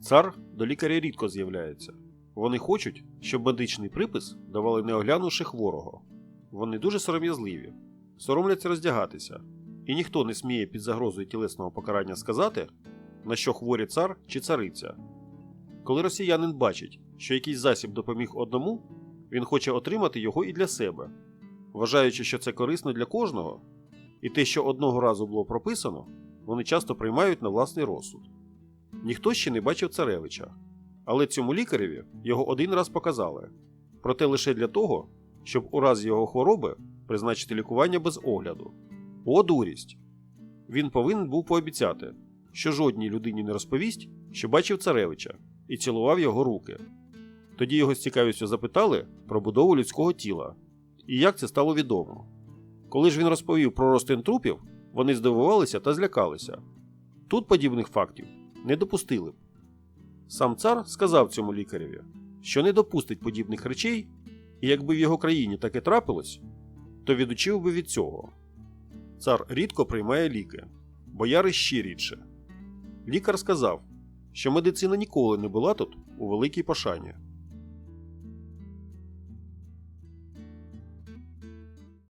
Цар до лікаря рідко з'являється. Вони хочуть, щоб медичний припис давали не оглянувши хворого. Вони дуже сором'язливі, соромляться роздягатися, і ніхто не сміє під загрозою тілесного покарання сказати, на що хворі цар чи цариця. Коли росіянин бачить, що якийсь засіб допоміг одному, він хоче отримати його і для себе, вважаючи, що це корисно для кожного, і те, що одного разу було прописано, вони часто приймають на власний розсуд. Ніхто ще не бачив царевича, але цьому лікареві його один раз показали, проте лише для того, щоб у разі його хвороби призначити лікування без огляду. О, дурість! Він повинен був пообіцяти, що жодній людині не розповість, що бачив царевича, і цілував його руки. Тоді його з цікавістю запитали про будову людського тіла і як це стало відомо. Коли ж він розповів про розтин трупів, вони здивувалися та злякалися. Тут подібних фактів не допустили б. Сам цар сказав цьому лікареві, що не допустить подібних речей, і якби в його країні таке трапилось, то відучив би від цього. Цар рідко приймає ліки, бояри ще рідше. Лікар сказав, що медицина ніколи не була тут у великій пошані.